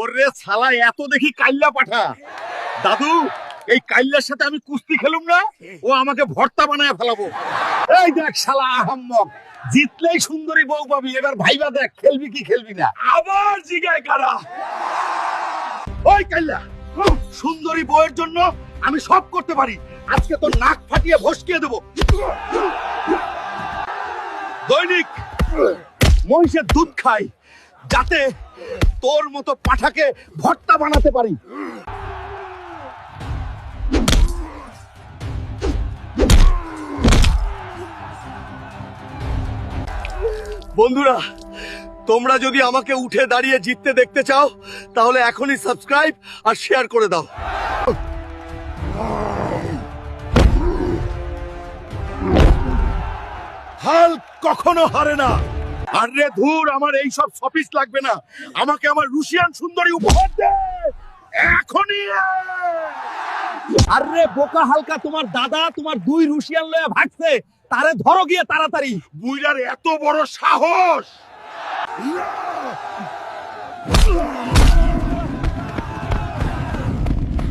ওরে ছালা এত দেখি কাইল্লা পাঠা। দাদু এই কাইল্লার সাথে আমি কুস্তি খেলুম না ও আমাকে ভর্তা বানায় ফেলাবো। এই দেখ শালা আহম্মক জিতলেই সুন্দরী বউ পাবি এবার ভাইবা দেখ খেলবি কি খেলবি না। আবার জিগায় কারা? ওই কাইল্লা সুন্দরী বউয়ের জন্য আমি সব করতে পারি। আজকে তোর নাক ফাটিয়ে ভসকিয়ে দেবো। দৈনিক মহিষের দুধ খাই। যাতে তোর মতো পাঠাকে ভর্তা বানাতে পারি। বন্ধুরা, তোমরা যদি আমাকে উঠে দাঁড়িয়ে জিততে দেখতে চাও, তাহলে এখনই সাবস্ক্রাইব আর শেয়ার করে দাও। হাল কখনো হারে না। আরে ধুর আমার এই সব সফিস লাগবে না। আমাকে আমার রুশিয়ান সুন্দরী উপহার দে। এখনই আরে বোকা হালকা তোমার দাদা তোমার দুই রুশিয়ান লয়ে ভাগছে। তারে ধরো গিয়ে তাড়াতাড়ি। বুইরার এত বড় সাহস।